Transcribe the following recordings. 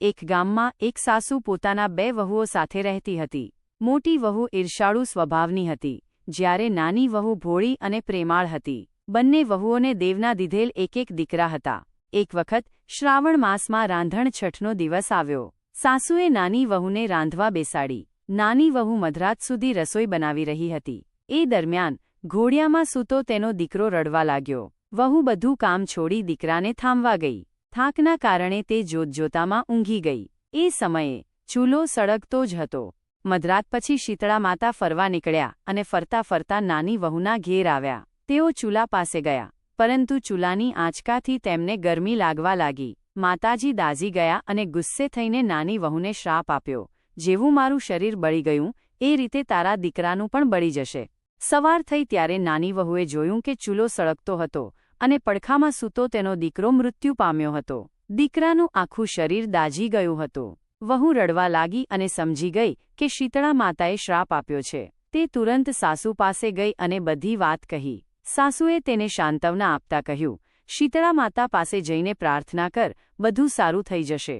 એક ગામમાં એક સાસુ પોતાના બે વહુઓ સાથે રહેતી હતી. મોટી વહુ ઈર્ષાળુ સ્વભાવની હતી, જ્યારે નાની વહુ ભોળી અને પ્રેમાળ હતી. બંને વહુઓને દેવના દીધેલ એક એક દીકરા હતા. એક વખત શ્રાવણ માસમાં રાંધણ છઠનો દિવસ આવ્યો. સાસુએ નાની વહુને રાંધવા બેસાડી. નાની વહુ મધરાત સુધી રસોઈ બનાવી રહી હતી. એ દરમિયાન ઘોડિયામાં સૂતો તેનો દીકરો રડવા લાગ્યો. વહુ બધું કામ છોડી દીકરાને થાંભવા ગઈ. થાકના કારણે તે જોતજોતામાં ઊંઘી ગઈ. એ સમયે ચૂલો સળગતો જ હતો. મધરાત પછી શીતળા માતા ફરવા નીકળ્યા અને ફરતા ફરતા નાની વહુના ઘેર આવ્યા. તેઓ ચૂલા પાસે ગયા, પરંતુ ચૂલાની આંચકાથી તેમને ગરમી લાગવા લાગી. માતાજી દાઝી ગયા અને ગુસ્સે થઈને નાની વહુને શ્રાપ આપ્યો, જેવું મારું શરીર બળી ગયું, એ રીતે તારા દીકરાનું પણ બળી જશે. સવાર થઈ ત્યારે નાની વહુએ જોયું કે ચૂલો સળગતો હતો. અને પડખામાં સૂતો તેનો દીકરો મૃત્યુ પામ્યો હતો. દીકરાનું આખું શરીર દાજી ગયું હતું. વહુ રડવા લાગી અને સમજી ગઈ કે શીતળા માતાએ શ્રાપ આપ્યો છે. તે તુરંત સાસુ પાસે ગઈ અને બધી વાત કહી. સાસુએ તેને શાંતવના આપતા કહ્યું, શીતળા માતા પાસે જઈને પ્રાર્થના કર, બધું સારું થઈ જશે.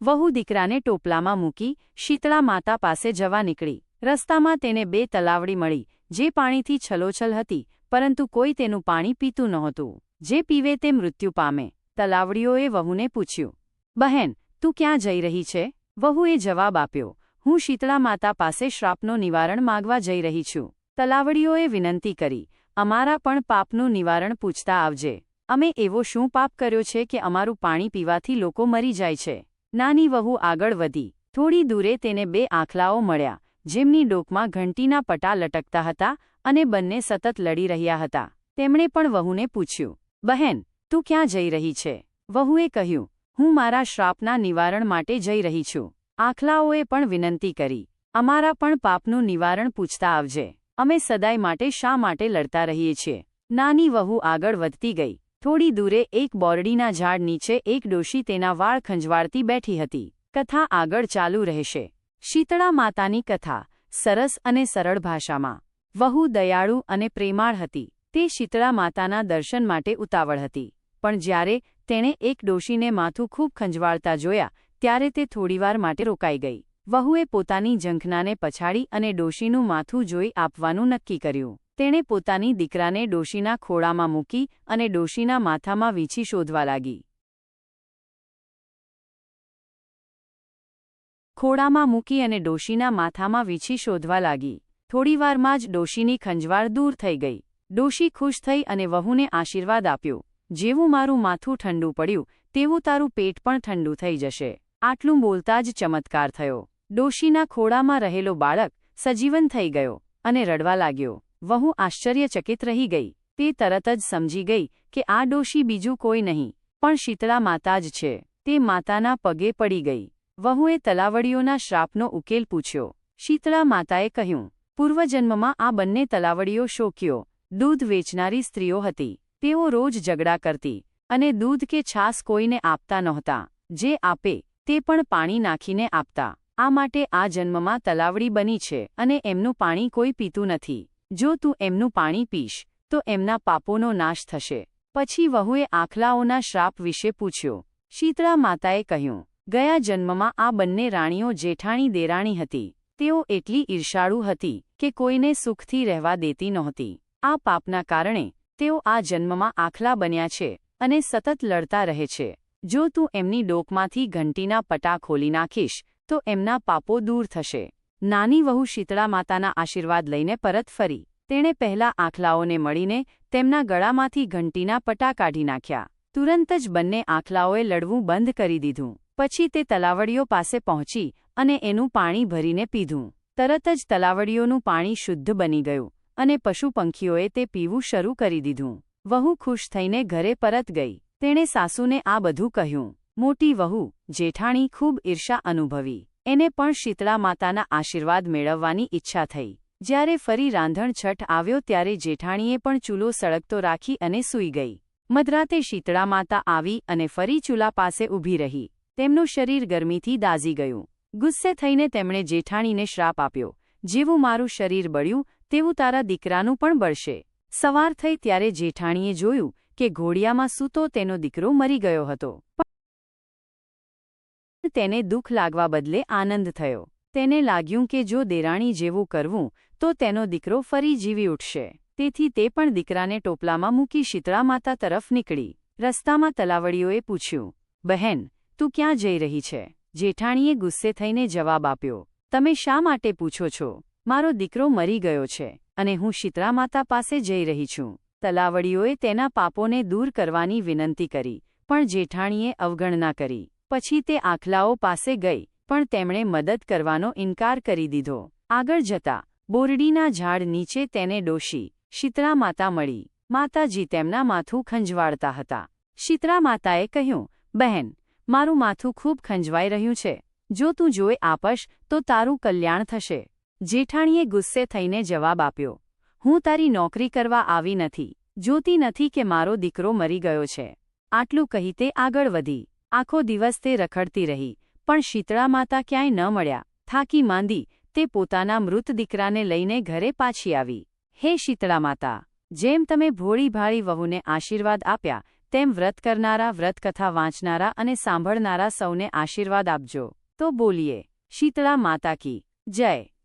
વહુ દીકરાને ટોપલામાં મૂકી શીતળા માતા પાસે જવા નીકળી. રસ્તામાં તેને બે તલાવડી મળી, જે પાણીથી છલોછલ હતી, પરંતુ કોઈ તેનું પાણી પીતું નહોતું. જે પીવે તે મૃત્યુ પામે. તલાવડીઓએ વહુને પૂછ્યું, બહેન, તું ક્યાં જઈ રહી છે? વહુએ જવાબ આપ્યો, હું શીતળા માતા પાસે શ્રાપનો નિવારણ માગવા જઈ રહી છું. તલાવડીઓએ વિનંતી કરી, અમારા પણ પાપનું નિવારણ પૂછતા આવજે. અમે એવો શું પાપ કર્યો છે કે અમારું પાણી પીવાથી લોકો મરી જાય છે? નાની વહુ આગળ વધી. થોડી દૂરે તેને બે આંખલાઓ મળ્યા. જેમની ડોકમાં ઘંટીના પટા લટકતા હતા અને બંને સતત લડી રહ્યા હતા. તેમણે પણ વહુને પૂછ્યું, બહેન, તું ક્યાં જઈ રહી છે? વહુએ કહ્યું, હું મારા શ્રાપના નિવારણ માટે જઈ રહી છું. આખલાઓએ પણ વિનંતી કરી, અમારા પણ પાપનું નિવારણ પૂછતા આવજે. અમે સદાય માટે શા માટે લડતા રહીએ છીએ? નાની વહુ આગળ વધતી ગઈ. થોડી દૂરે એક બોરડીના ઝાડ નીચે એક ડોશી તેના વાળ ખંજવાળતી બેઠી હતી. કથા આગળ ચાલુ રહેશે. શીતળા માતાની કથા, સરસ અને સરળ ભાષામાં. વહુ દયાળુ અને પ્રેમાળ હતી. તે શીતળા માતાના દર્શન માટે ઉતાવળ હતી. પણ જ્યારે તેણે એક ડોશીને માથું ખૂબ ખંજવાળતા જોયા, ત્યારે તે થોડીવાર માટે રોકાઈ ગઈ. વહુએ પોતાની ઝંખનાને પછાડી અને ડોશીનું માથું જોઈ આપવાનું નક્કી કર્યું. તેણે પોતાની દીકરાને ડોશીના ખોળામાં મૂકી અને ડોશીના માથામાં વીછી શોધવા લાગી. ખોડામાં મૂકી અને ડોશીના માથામાં વીછી શોધવા લાગી. થોડીવારમાં જ ડોશીની ખંજવાળ દૂર થઈ ગઈ. ડોશી ખુશ થઈ અને વહુને આશીર્વાદ આપ્યો. જેવું મારું માથું ઠંડુ પડ્યું, તેવું તારું પેટ પણ ઠંડુ થઈ જશે. આટલું બોલતા જ ચમત્કાર થયો. ડોશીના ખોડામાં રહેલો બાળક સજીવન થઈ ગયો અને રડવા લાગ્યો. વહુ આશ્ચર્યચકિત રહી ગઈ. તે તરત જ સમજી ગઈ કે આ ડોશી બીજું કોઈ નહીં, પણ શીતળા માતા જ છે. તે માતાના પગે પડી ગઈ. વહુએ તલાવડીઓના શ્રાપનો ઉકેલ પૂછ્યો. શીતળા માતાએ કહ્યું, પૂર્વજન્મમાં આ બંને તલાવડીઓ શોક્યો. દૂધ વેચનારી સ્ત્રીઓ હતી. તેઓ રોજ ઝઘડા કરતી અને દૂધ કે છાસ કોઈને આપતા નહોતા. જે આપે, તે પણ પાણી નાખીને આપતા. આ માટે આ જન્મમાં તલાવડી બની છે અને એમનું પાણી કોઈ પીતું નથી. જો તું એમનું પાણી પીશ, તો એમના પાપોનો નાશ થશે. પછી વહુએ આખલાઓના શ્રાપ વિશે પૂછ્યો. શીતળા માતાએ કહ્યું ગયા જન્મમાં આ બંને રાણીઓ જેઠાણી દેરાણી હતી. તેઓ એટલી ઈર્ષાળુ હતી કે કોઈને સુખથી રહેવા દેતી નહોતી. આ પાપના કારણે તેઓ આ જન્મમાં આખલા બન્યા છે અને સતત લડતા રહે છે. જો તું એમની ડોકમાંથી ઘંટીના પટા ખોલી નાખીશ, તો એમના પાપો દૂર થશે. નાની વહુ શીતળા માતાના આશીર્વાદ લઈને પરત ફરી. તેણે પહેલા આખલાઓને મળીને તેમના ગળામાંથી ઘંટીના પટા કાઢી નાખ્યા. તુરંત જ બંને આખલાઓએ લડવું બંધ કરી દીધું. પછી તે તલાવડીઓ પાસે પહોંચી અને એનું પાણી ભરીને પીધું. તરત જ તલાવડીઓનું પાણી શુદ્ધ બની ગયું અને પશુ પંખીઓએ તે પીવું શરૂ કરી દીધું. વહુ ખુશ થઈને ઘરે પરત ગઈ. તેણે સાસુને આ બધું કહ્યું. મોટી વહુ, જેઠાણી ખૂબ ઈર્ષા અનુભવી. એને પણ શીતળા માતાના આશીર્વાદ મેળવવાની ઈચ્છા થઈ. જ્યારે ફરી રાંધણ છઠ આવ્યો ત્યારે જેઠાણીએ પણ ચૂલો સળગતો રાખી અને સૂઈ ગઈ. મધરાતે શીતળા માતા આવી અને ફરી ચૂલા પાસે ઊભી રહી. તેમનું શરીર ગરમીથી દાઝી ગયું. ગુસ્સે થઈને તેમણે જેઠાણીને શ્રાપ આપ્યો, જેવું મારું શરીર બળ્યું, તેવું તારા દીકરાનું પણ બળશે. સવાર થઈ ત્યારે જેઠાણીએ જોયું કે ઘોડિયામાં સૂતો તેનો દીકરો મરી ગયો હતો. તેને દુઃખ લાગવા બદલે આનંદ થયો. તેને લાગ્યું કે જો દેરાણી જેવું કરવું, તો તેનો દીકરો ફરી જીવી ઉઠશે. તેથી તે પણ દીકરાને ટોપલામાં મૂકી શીતળા માતા તરફ નીકળી. રસ્તામાં તલાવડીઓએ પૂછ્યું, બહેન તું ક્યાં જઈ રહી છે? જેઠાણીએ ગુસ્સે થઈને જવાબ આપ્યો, તમે શા માટે પૂછો છો? મારો દીકરો મરી ગયો છે અને હું શીતળા માતા પાસે જઈ રહી છું. તલાવડીઓએ તેના પાપોને દૂર કરવાની વિનંતી કરી, પણ જેઠાણીએ અવગણના કરી. પછી તે આખલાઓ પાસે ગઈ, પણ તેમણે મદદ કરવાનો ઇનકાર કરી દીધો. આગળ જતા, બોરડીના ઝાડ નીચે તેને ડોશી શીતળા માતા મળી. માતાજી તેમના માથું ખંજવાળતા હતા. શીતળા માતાએ કહ્યું, બહેન મારું માથું ખૂબ ખંજવાઈ રહ્યું છે. જો તું જોઈ આપશ, તો તારું કલ્યાણ થશે. જેઠાણીએ ગુસ્સે થઈને જવાબ આપ્યો. હું તારી નોકરી કરવા આવી નથી. જોતી નથી કે મારો દીકરો મરી ગયો છે. આટલું કહી તે આગળ વધી. આખો દિવસ તે રખડતી રહી, પણ શીતળા માતા ક્યાંય ન મળ્યા. થાકી માંદી, તે પોતાના મૃત દીકરાને લઈને ઘરે પાછી આવી. હે શીતળા માતા, જેમ તમે ભોળી ભાળી વહુને આશીર્વાદ આપ્યા તેમ વ્રત કરનારા વ્રતકથા વાંચનારા અને સાંભળનારા સૌને આશીર્વાદ આપજો. તો બોલીએ. શીતળા માતા કી. જય.